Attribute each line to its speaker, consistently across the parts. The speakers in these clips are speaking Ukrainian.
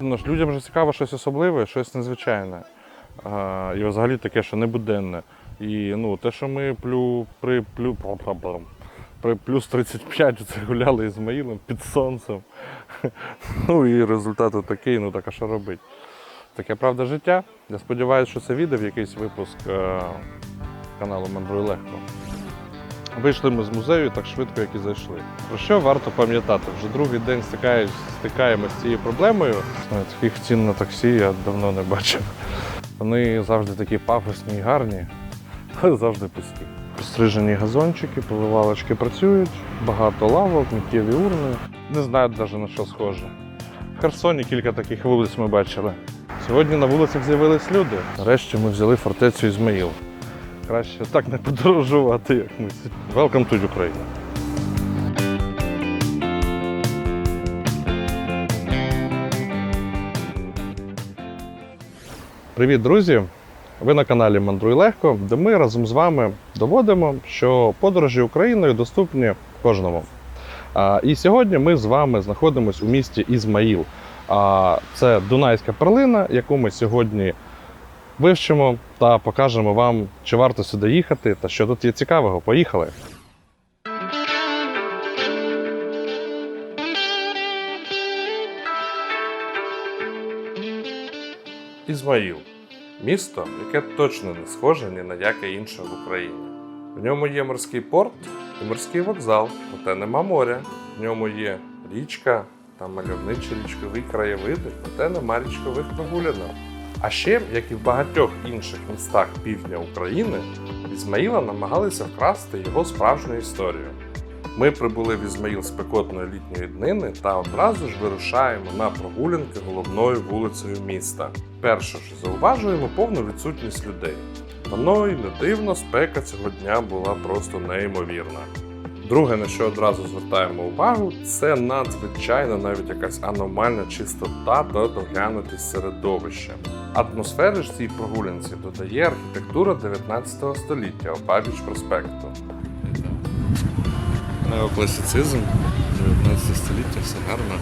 Speaker 1: Ну, ж людям же цікаво щось особливе, щось незвичайне. А, і взагалі таке, що небуденне. І ну, те, що ми плю, при, плю, при плюс 35 це гуляли Ізмаїлом під сонцем. Ну і результат такий, ну так а що робити? Таке правда життя. Я сподіваюся, що це відео в якийсь випуск е, каналу Мандруй Легко. Вийшли ми з музею так швидко, як і зайшли. Про що варто пам'ятати? Вже другий день стикаємося з цією проблемою. Таких цін на таксі я давно не бачив. Вони завжди такі пафосні і гарні, але завжди пусті. Пострижені газончики, поливалочки працюють, багато лавок, миттєві урни. Не знаю навіть на що схоже. В Херсоні кілька таких вулиць ми бачили. Сьогодні на вулицях з'явились люди. Нарешті ми взяли фортецю Ізмаїл. Краще так не подорожувати, як ми. Welcome to Ukraine. Привіт, друзі! Ви на каналі Мандруй Легко, де ми разом з вами доводимо, що подорожі Україною доступні кожному. І сьогодні ми з вами знаходимося у місті Ізмаїл. А, Це Дунайська перлина, яку ми сьогодні вивчимо та покажемо вам, чи варто сюди їхати та що тут є цікавого. Поїхали! Ізмаїл місто, яке точно не схоже ні на яке інше в Україні. В ньому є морський порт і морський вокзал, проте нема моря. В ньому є річка та мальовничі річкові краєвиди, проте нема річкових прогулянок. А ще, як і в багатьох інших містах півдня України, Ізмаїла намагалися вкрасти його справжню історію. Ми прибули в Ізмаїл спекотної літньої днини та одразу ж вирушаємо на прогулянки головною вулицею міста. Перше ж зауважуємо повну відсутність людей. Воно й не дивно, спека цього дня була просто неймовірна. Друге, на що одразу звертаємо увагу, це надзвичайна навіть якась аномальна чистота та доглянутість середовища. Атмосфери ж цій прогулянці додає архітектура 19 століття обабіч проспекту. Неокласицизм, 19 століття, все гарно.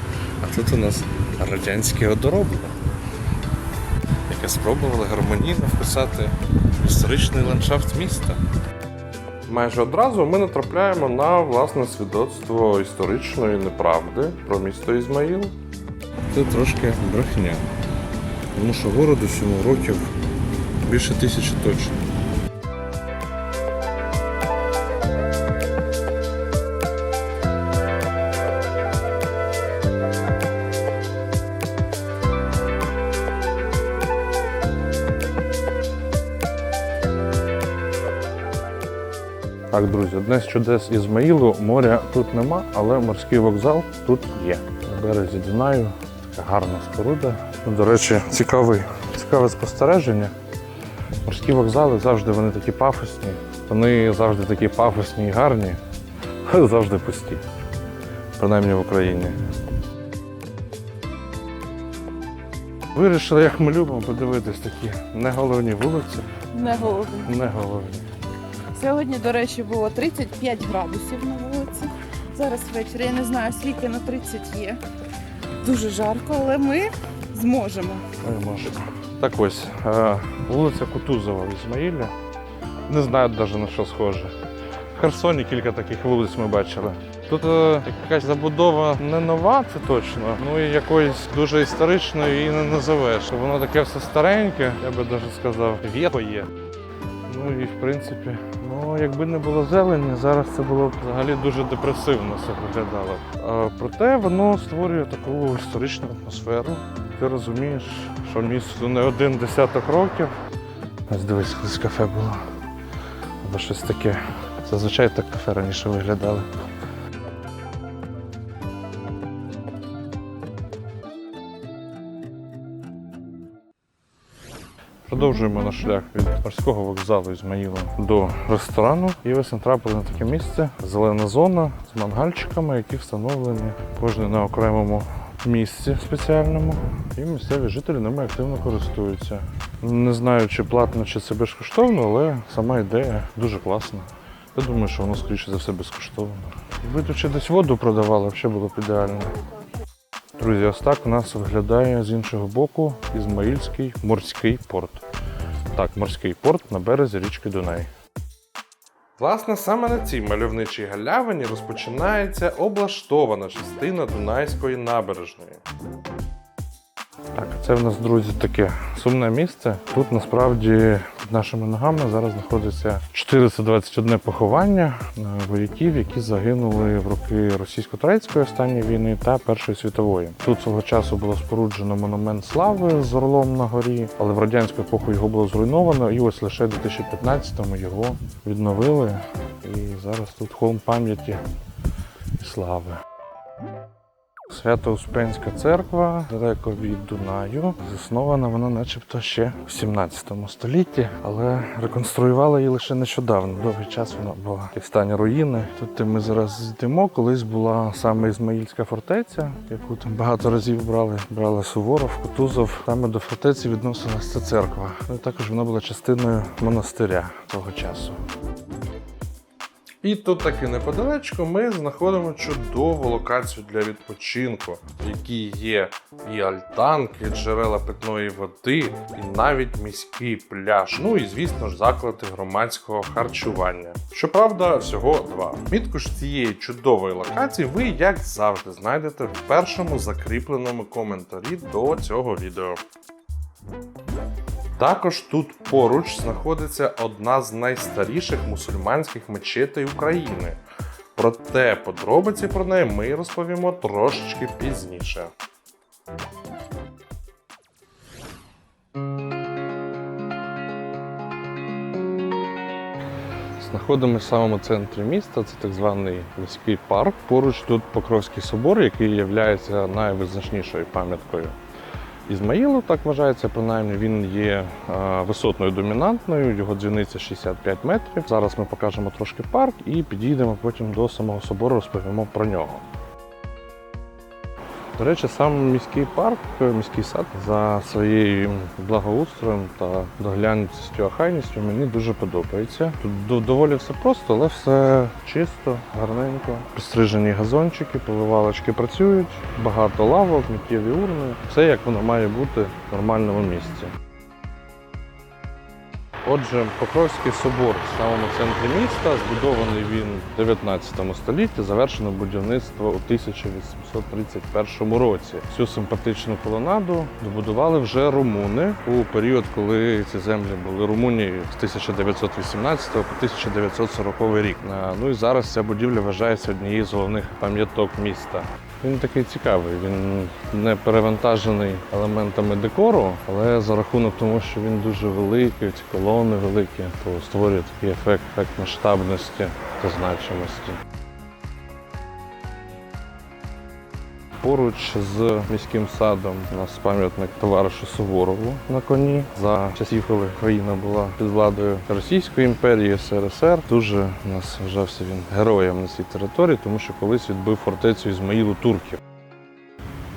Speaker 1: А тут у нас радянське одороблення, яке спробували гармонійно вписати історичний ландшафт міста. Майже одразу ми натрапляємо на власне свідоцтво історичної неправди про місто Ізмаїл. Це трошки брехня. Тому що городу сьому років більше тисячі точно. Так, друзі, одне з чудес Ізмаїлу. Моря тут нема, але морський вокзал тут є. На березі Дунаю така гарна споруда. Ну, До речі, цікавий, цікаве спостереження. Морські вокзали завжди вони такі пафосні. Вони завжди такі пафосні і гарні, але завжди пусті. Принаймні в Україні. Вирішили, як ми любимо, подивитись такі неголовні вулиці.
Speaker 2: Не головне.
Speaker 1: Неголовні.
Speaker 2: Сьогодні, до речі, було 35 градусів на вулиці. Зараз ввечері, я не знаю, скільки на 30 є. Дуже жарко, але ми зможемо.
Speaker 1: Ми можемо. Так ось, е, вулиця Кутузова в Ізмаїлі. Не знаю навіть на що схоже. В Херсоні кілька таких вулиць ми бачили. Тут е, якась забудова не нова, це точно, ну і якоїсь дуже історичної її не називеш. Воно таке все стареньке, я би навіть сказав, вєто є. Ну і в принципі, ну якби не було зелені, зараз це було б взагалі дуже депресивно все виглядало. Проте воно створює таку історичну атмосферу. Ти розумієш, що місту не один десяток років. Ось дивись, колись кафе було. Або щось таке. Зазвичай так кафе раніше виглядали. Продовжуємо наш шлях від морського вокзалу Ізмаїла до ресторану. І ось ми трапили на таке місце. Зелена зона з мангальчиками, які встановлені кожен на окремому місці спеціальному. І місцеві жителі ними активно користуються. Не знаю, чи платно, чи це безкоштовно, але сама ідея дуже класна. Я думаю, що воно скоріше за все безкоштовно. Якби тут ще десь воду продавали, взагалі було б ідеально. Друзі, ось так у нас виглядає з іншого боку Ізмаїльський морський порт. Так, морський порт на березі річки Дунай. Власне, саме на цій мальовничій галявині розпочинається облаштована частина Дунайської набережної. Так, це в нас, друзі, таке сумне місце. Тут насправді під нашими ногами зараз знаходиться 421 поховання е, вояків, які загинули в роки російсько-турецької останньої війни та Першої світової. Тут свого часу було споруджено монумент слави з орлом на горі, але в радянську епоху його було зруйновано, і ось лише в 2015-му його відновили. І зараз тут холм пам'яті слави. Свято-Успенська церква далеко від Дунаю. Заснована вона начебто ще в 17 столітті, але реконструювали її лише нещодавно. Довгий час вона була в стані руїни. Тут ми зараз йдемо. Колись була саме Ізмаїльська фортеця, яку там багато разів брали. Брали Суворов, Кутузов. Саме до фортеці відносилася ця церква. Також вона була частиною монастиря того часу. І тут таки неподалечко ми знаходимо чудову локацію для відпочинку, в якій є і альтанки, і джерела питної води, і навіть міський пляж. Ну і звісно ж заклади громадського харчування. Щоправда, всього два. Мітку ж цієї чудової локації ви, як завжди, знайдете в першому закріпленому коментарі до цього відео. Також тут поруч знаходиться одна з найстаріших мусульманських мечетей України. Проте подробиці про неї ми розповімо трошечки пізніше. Знаходимося в самому центрі міста, це так званий міський парк. Поруч тут Покровський собор, який є найвизначнішою пам'яткою Ізмаїлу, так вважається, принаймні він є е, висотною домінантною, його дзвіниця 65 метрів. Зараз ми покажемо трошки парк і підійдемо потім до самого собору, розповімо про нього. До речі, сам міський парк, міський сад за своєю благоустроєм та доглянутістю, охайністю мені дуже подобається. Тут доволі все просто, але все чисто, гарненько. Пристрижені газончики, поливалочки працюють, багато лавок, миттєві урни. Все як воно має бути в нормальному місці. Отже, Покровський собор в самому центрі міста, збудований він в 19 столітті, завершено будівництво у 1831 році. Цю симпатичну колонаду добудували вже румуни у період, коли ці землі були Румунією з 1918 по 1940 рік. Ну і зараз ця будівля вважається однією з головних пам'яток міста. Він такий цікавий, він не перевантажений елементами декору, але за рахунок того, що він дуже великий, ці колони великі, то створює такий ефект, ефект масштабності та значимості. Поруч з міським садом у нас пам'ятник товаришу Суворову на коні. За часів, коли країна була під владою Російської імперії, СРСР, дуже у нас вважався він героєм на цій території, тому що колись відбив фортецю Ізмаїлу турків.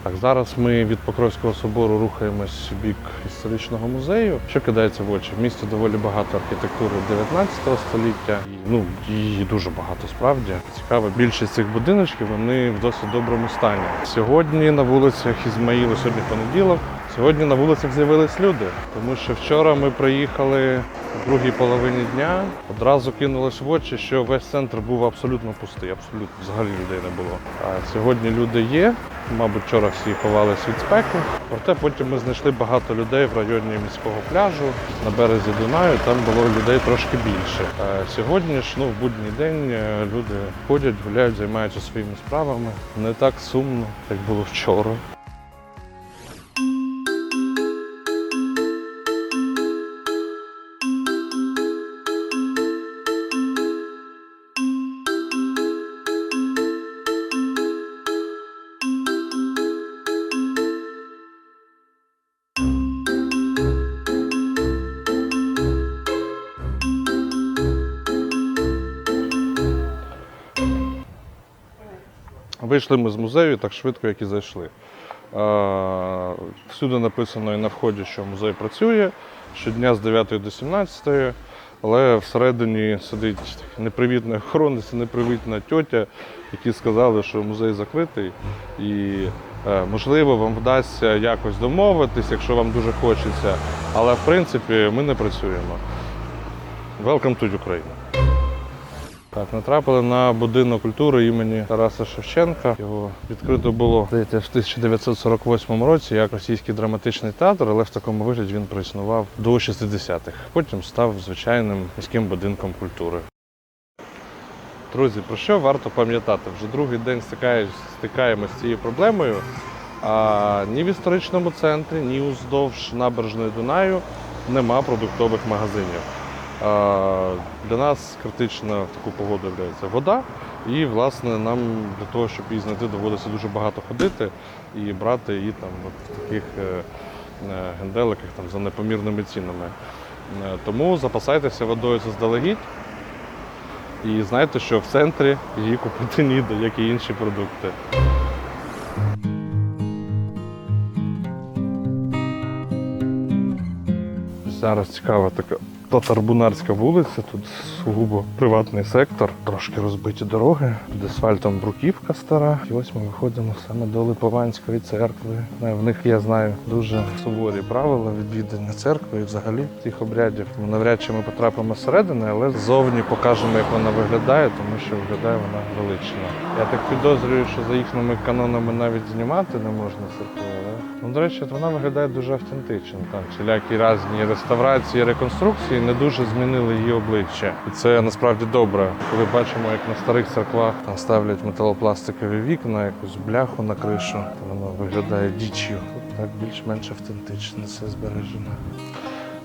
Speaker 1: Так, зараз ми від Покровського собору рухаємось в бік історичного музею. Що кидається в очі? В місті доволі багато архітектури 19 століття. І, ну, її дуже багато справді. Цікаво, більшість цих будиночків вони в досить доброму стані. Сьогодні на вулицях Ізмаїла, сьогодні понеділок. Сьогодні на вулицях з'явились люди, тому що вчора ми приїхали в другій половині дня. Одразу кинулось в очі, що весь центр був абсолютно пустий, абсолютно взагалі людей не було. А сьогодні люди є. Мабуть, вчора всі ховалися від спеки. Проте потім ми знайшли багато людей в районі міського пляжу на березі Дунаю. Там було людей трошки більше. А сьогодні ж ну, в будній день е, люди ходять, гуляють, займаються своїми справами. Не так сумно, як було вчора. Вийшли ми з музею так швидко, як і зайшли. Е, Всюди написано і на вході, що музей працює щодня з 9 до 17, але всередині сидить непривітний охоронець, непривітна тьотя, які сказали, що музей закритий і Е, Можливо, вам вдасться якось домовитись, якщо вам дуже хочеться. Але в принципі ми не працюємо. Welcome to Ukraine. Так, натрапили на будинок культури імені Тараса Шевченка. Його відкрито було здається, в 1948 році як російський драматичний театр, але в такому вигляді він проіснував до 60-х. Потім став звичайним міським будинком культури. Друзі, про що варто пам'ятати? Вже другий день стикаємося з цією проблемою. А ні в історичному центрі, ні уздовж набережної Дунаю нема продуктових магазинів. Для нас критична в таку погоду є вода. І, власне, нам для того, щоб її знайти, доводиться дуже багато ходити і брати її там от в таких е, е, генделиках там, за непомірними цінами. Е, Тому запасайтеся водою заздалегідь. І знайте, що в центрі її купити ніде, як і інші продукти. Зараз цікава така татарбунарська вулиця, тут сугубо приватний сектор, трошки розбиті дороги, під асфальтом бруківка стара. І ось ми виходимо саме до Липованської церкви. Е, В них я знаю дуже суворі правила відвідання церкви і взагалі цих обрядів. Ну, Навряд чи ми потрапимо зсередини, але ззовні покажемо, як вона виглядає, тому що виглядає вона велично. Я так підозрюю, що за їхніми канонами навіть знімати не можна церкву, але ну, до речі, вона виглядає дуже автентично. Там всілякі різні реставрації, реконструкції не дуже змінили її обличчя. І це насправді добре, коли бачимо, як на старих церквах там ставлять металопластикові вікна, якусь бляху на кришу, то воно виглядає діччю. Так більш-менш автентично все збережено.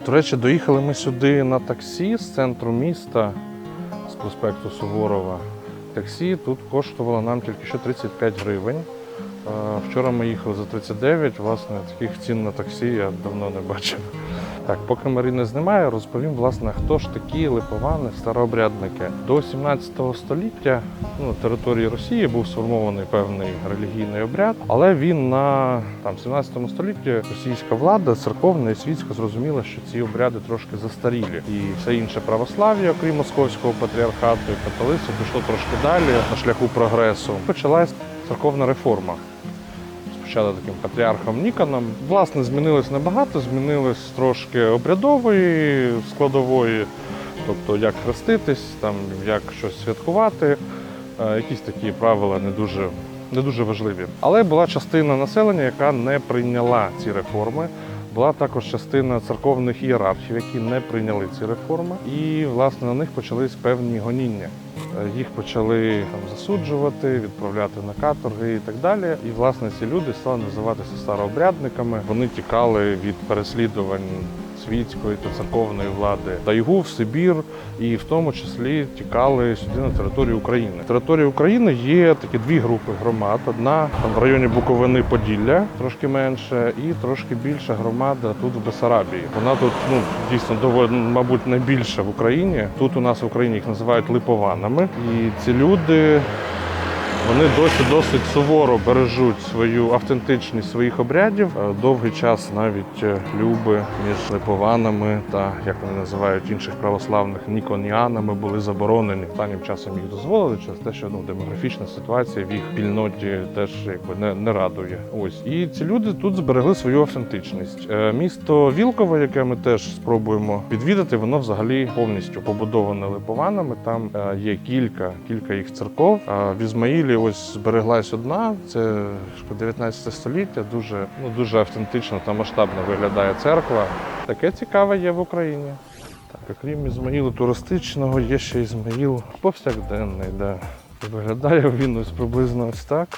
Speaker 1: До речі, доїхали ми сюди на таксі з центру міста, з проспекту Суворова. Таксі тут коштувало нам тільки що 35 гривень. Вчора ми їхали за 39. Власне, таких цін на таксі я давно не бачив. Так, поки Марини знімає, розповім, власне, хто ж такі липовани, старообрядники. До 17 століття ну, на території Росії був сформований певний релігійний обряд, але він на там, 17 столітті російська влада, церковна і світська зрозуміла, що ці обряди трошки застарілі. І все інше православ'я, окрім московського патріархату і католицтва, пішло трошки далі на шляху прогресу. Почалась церковна реформа спочатку таким патріархом Ніконом. Власне, змінилось небагато, змінилось трошки обрядової складової, тобто як хреститись, там, як щось святкувати. Е, Якісь такі правила не дуже, не дуже важливі. Але була частина населення, яка не прийняла ці реформи. Була також частина церковних ієрархів, які не прийняли ці реформи, і власне на них почались певні гоніння. Їх почали там засуджувати, відправляти на каторги і так далі. І власне ці люди стали називатися старообрядниками. Вони тікали від переслідувань світської та церковної влади Тайгу в Сибір, і в тому числі тікали сюди на територію України. На території України є такі дві групи громад. Одна в районі Буковини Поділля, трошки менше, і трошки більша громада тут в Бесарабії. Вона тут ну дійсно доволі, мабуть, найбільша в Україні. Тут у нас в Україні їх називають липованами. І ці люди вони досі досить суворо бережуть свою автентичність своїх обрядів. Е, Довгий час навіть е, люби між липованами та як вони називають інших православних ніконіанами були заборонені. Останнім часом їх дозволили через те, що ну демографічна ситуація в їх спільноті теж якби не, не радує. Ось і ці люди тут зберегли свою автентичність. Е, Місто Вілкове, яке ми теж спробуємо відвідати, воно взагалі повністю побудоване липованами. Там є кілька, кілька їх церков. В Ізмаїлі ось збереглась одна. Це 19 століття. Дуже ну дуже автентично та масштабно виглядає церква. Таке цікаве є в Україні. Так, окрім Ізмаїлу туристичного, є ще Ізмаїл повсякденний, де виглядає він ось приблизно ось так.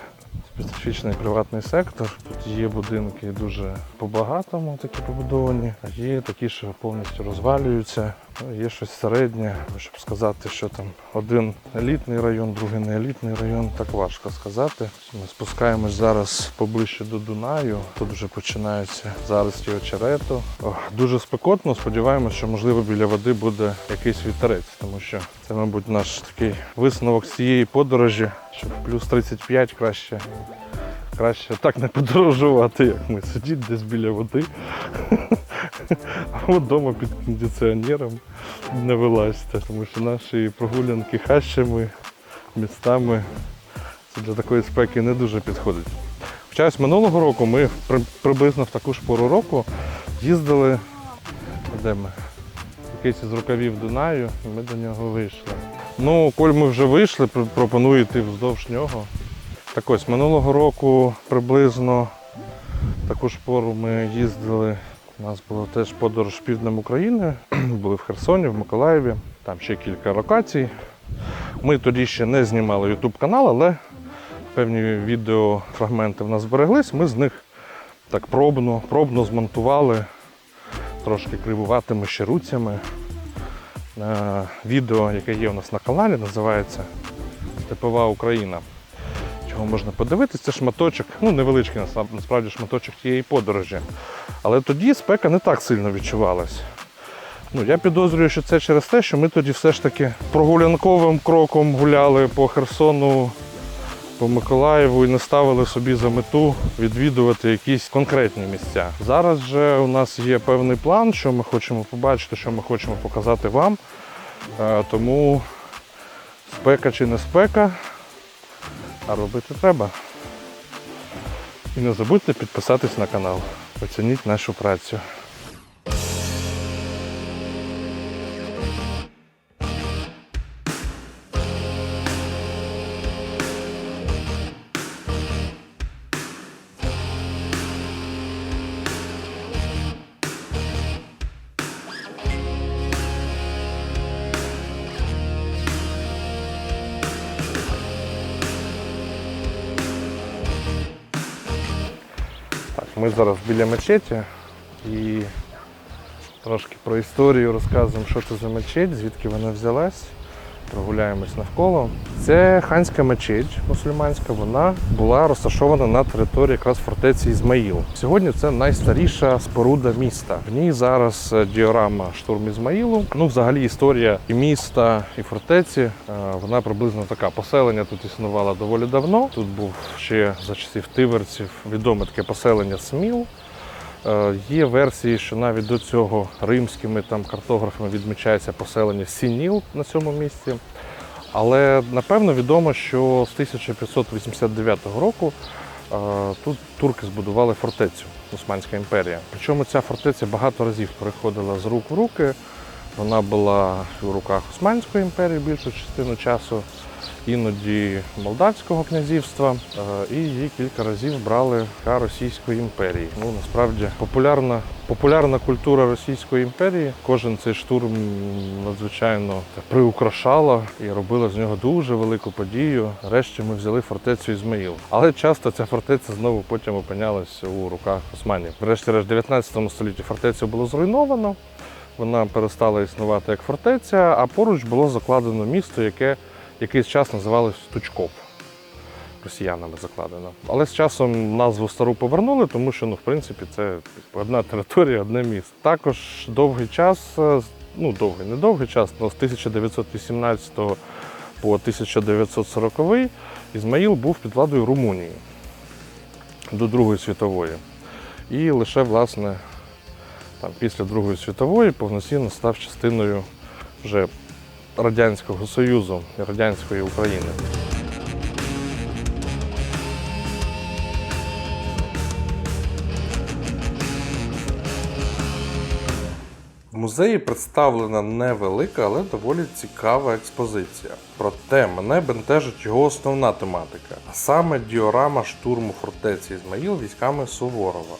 Speaker 1: Специфічний приватний сектор. Тут є будинки дуже по-багатому, такі побудовані, а є такі, що повністю розвалюються. Ну, є щось середнє, щоб сказати, що там один елітний район, другий не елітний район, так важко сказати. Ми спускаємось зараз поближче до Дунаю. Тут вже починаються зарості очерету. Ох, дуже спекотно. Сподіваємося, що можливо біля води буде якийсь вітерець, тому що це, мабуть, наш такий висновок з цієї подорожі, що плюс 35 краще. Краще так не подорожувати, як ми сидіти десь біля води. А от вдома під кондиціонером не вилазьте, тому що наші прогулянки хащами, містами це для такої спеки не дуже підходить. Хоча ось минулого року ми приблизно в таку ж пору року їздили. Де ми? Якийсь із рукавів Дунаю, і ми до нього вийшли. Ну, коль ми вже вийшли, пр- пропоную йти вздовж нього. Так ось минулого року приблизно таку ж пору ми їздили. У нас була теж подорож півднем України. Були в Херсоні, в Миколаєві, там ще кілька локацій. Ми тоді ще не знімали YouTube канал, але певні відеофрагменти в нас збереглись. Ми з них так пробно, пробно змонтували трошки кривуватими ще руцями. Е, Відео, яке є у нас на каналі, називається Степова Україна. Чого можна подивитися, це шматочок, ну невеличкий насправді шматочок тієї подорожі. Але тоді спека не так сильно відчувалась. Ну, я підозрюю, що це через те, що ми тоді все ж таки прогулянковим кроком гуляли по Херсону, по Миколаєву і не ставили собі за мету відвідувати якісь конкретні місця. Зараз же у нас є певний план, що ми хочемо побачити, що ми хочемо показати вам. Е, Тому спека чи не спека, а робити треба. І не забудьте підписатись на канал. Оцініть нашу працю. Мечеті і трошки про історію розказуємо, що це за мечеть, звідки вона взялась. Прогуляємось навколо. Це ханська мечеть мусульманська. Вона була розташована на території якраз фортеці Ізмаїл. Сьогодні це найстаріша споруда міста. В ній зараз е, діорама штурм Ізмаїлу. Ну, взагалі, історія і міста, і фортеці. е, Вона приблизно така. Поселення тут існувало доволі давно. Тут був ще за часів тиверців відоме таке поселення Сміл. Е, Є версії, що навіть до цього римськими там картографами відмічається поселення Сініл на цьому місці. Але напевно відомо, що з 1589 року е, тут турки збудували фортецю Османська імперія. Причому ця фортеця багато разів переходила з рук в руки. Вона була в руках Османської імперії більшу частину часу, іноді Молдавського князівства, е, і її кілька разів брали Російської імперії. Ну насправді популярна, популярна культура Російської імперії. Кожен цей штурм надзвичайно приукрашала і робила з нього дуже велику подію. Нарешті ми взяли фортецю Ізмаїл. Але часто ця фортеця знову потім опинялась у руках османів. Врешті-решт, в 19 столітті фортецю було зруйновано. Вона перестала існувати як фортеця, а поруч було закладено місто, яке якийсь час називалось Тучков. Росіянами закладено. Але з часом назву стару повернули, тому що ну, в принципі це одна територія, одне місто. Також довгий час, е, ну довгий, не довгий час, але з 1918 по 1940 Ізмаїл був під владою Румунії до Другої світової. І лише власне там, після Другої світової повноцінно став частиною вже Радянського Союзу і Радянської України. В музеї представлена невелика, але доволі цікава експозиція. Проте мене бентежить його основна тематика, а саме діорама штурму фортеці Ізмаїл військами Суворова.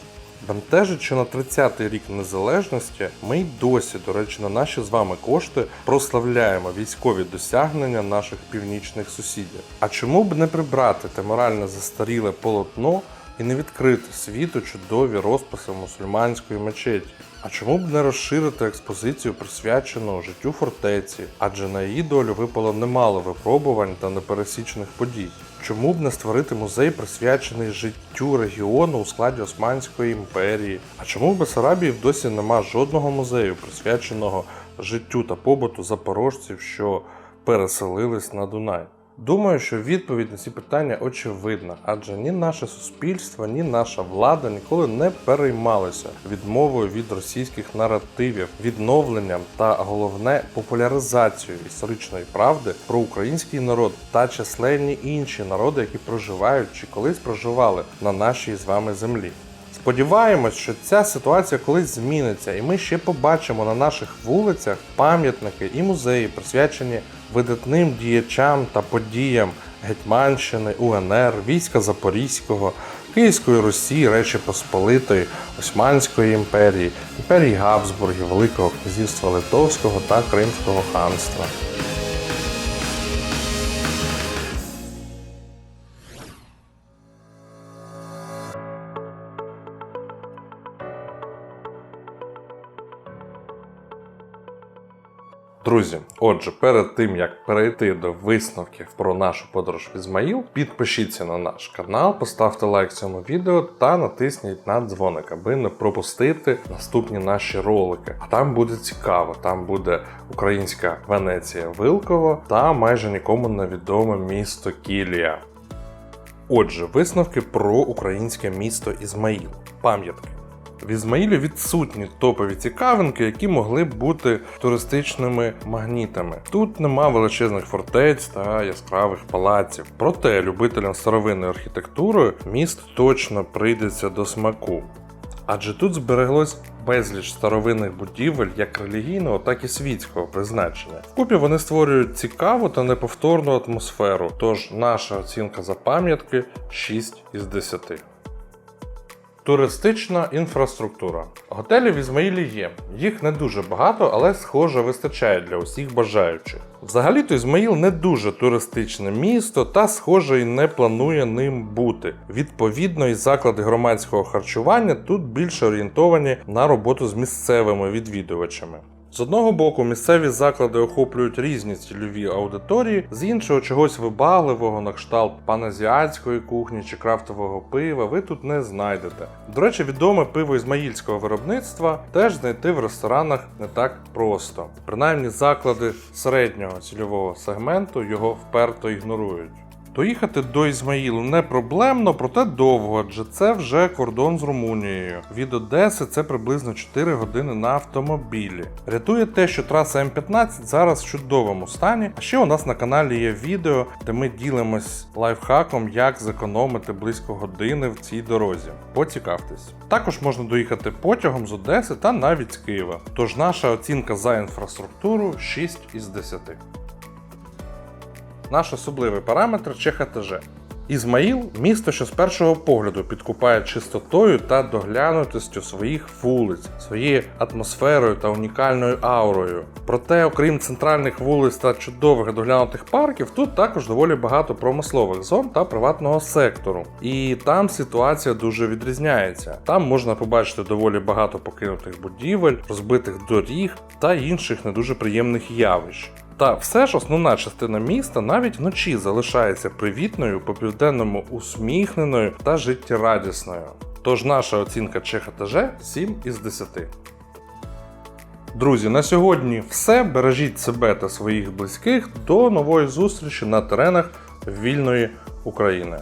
Speaker 1: Бентежить, що на 30-й рік незалежності ми й досі, до речі, на наші з вами кошти прославляємо військові досягнення наших північних сусідів. А чому б не прибрати те морально застаріле полотно і не відкрити світу чудові розписи мусульманської мечеті? А чому б не розширити експозицію, присвячену життю фортеці, адже на її долю випало немало випробувань та непересічних подій? Чому б не створити музей, присвячений життю регіону у складі Османської імперії? А чому в Бесарабії досі нема жодного музею, присвяченого життю та побуту запорожців, що переселились на Дунай? Думаю, що відповідь на ці питання очевидна, адже ні наше суспільство, ні наша влада ніколи не переймалися відмовою від російських наративів, відновленням та головне популяризацією історичної правди про український народ та численні інші народи, які проживають чи колись проживали на нашій з вами землі. Сподіваємось, що ця ситуація колись зміниться, і ми ще побачимо на наших вулицях пам'ятники і музеї, присвячені видатним діячам та подіям Гетьманщини, УНР, війська Запорізького, Київської Русі, Речі Посполитої, Османської імперії, імперії Габсбургів, Великого князівства Литовського та Кримського ханства. Друзі, отже, перед тим як перейти до висновків про нашу подорож в Ізмаїл, підпишіться на наш канал, поставте лайк цьому відео та натисніть на дзвоник, аби не пропустити наступні наші ролики. Там буде цікаво. Там буде українська Венеція Вилково та майже нікому невідоме місто Кілія. Отже, висновки про українське місто Ізмаїл. Пам'ятки. В Ізмаїлі відсутні топові цікавинки, які могли б бути туристичними магнітами. Тут нема величезних фортець та яскравих палаців. Проте любителям старовинної архітектури міст точно прийдеться до смаку. Адже тут збереглось безліч старовинних будівель як релігійного, так і світського призначення. Вкупі вони створюють цікаву та неповторну атмосферу. Тож наша оцінка за пам'ятки 6 із 10. Туристична інфраструктура. Готелі в Ізмаїлі є. Їх не дуже багато, але схоже вистачає для усіх бажаючих. Взагалі-то Ізмаїл не дуже туристичне місто та, схоже, і не планує ним бути. Відповідно, і заклади громадського харчування тут більше орієнтовані на роботу з місцевими відвідувачами. З одного боку, місцеві заклади охоплюють різні цільові аудиторії, з іншого чогось вибагливого на кшталт паназіатської кухні чи крафтового пива ви тут не знайдете. До речі, відоме пиво ізмаїльського виробництва теж знайти в ресторанах не так просто. Принаймні, заклади середнього цільового сегменту його вперто ігнорують. Доїхати до Ізмаїлу не проблемно, проте довго, адже це вже кордон з Румунією. Від Одеси це приблизно 4 години на автомобілі. Рятує те, що траса М15 зараз в чудовому стані. А ще у нас на каналі є відео, де ми ділимось лайфхаком, як зекономити близько години в цій дорозі. Поцікавтесь. Також можна доїхати потягом з Одеси та навіть з Києва. Тож наша оцінка за інфраструктуру 6 із 10. Наш особливий параметр ЧХТЖ. Ізмаїл місто, що з першого погляду підкупає чистотою та доглянутістю своїх вулиць, своєю атмосферою та унікальною аурою. Проте, окрім центральних вулиць та чудових доглянутих парків, тут також доволі багато промислових зон та приватного сектору. І там ситуація дуже відрізняється. Там можна побачити доволі багато покинутих будівель, розбитих доріг та інших не дуже приємних явищ. Та все ж основна частина міста навіть вночі залишається привітною, по південному усміхненою та життєрадісною. Тож наша оцінка ЧХТЖ 7 із 10. Друзі, на сьогодні все. Бережіть себе та своїх близьких. До нової зустрічі на теренах вільної України.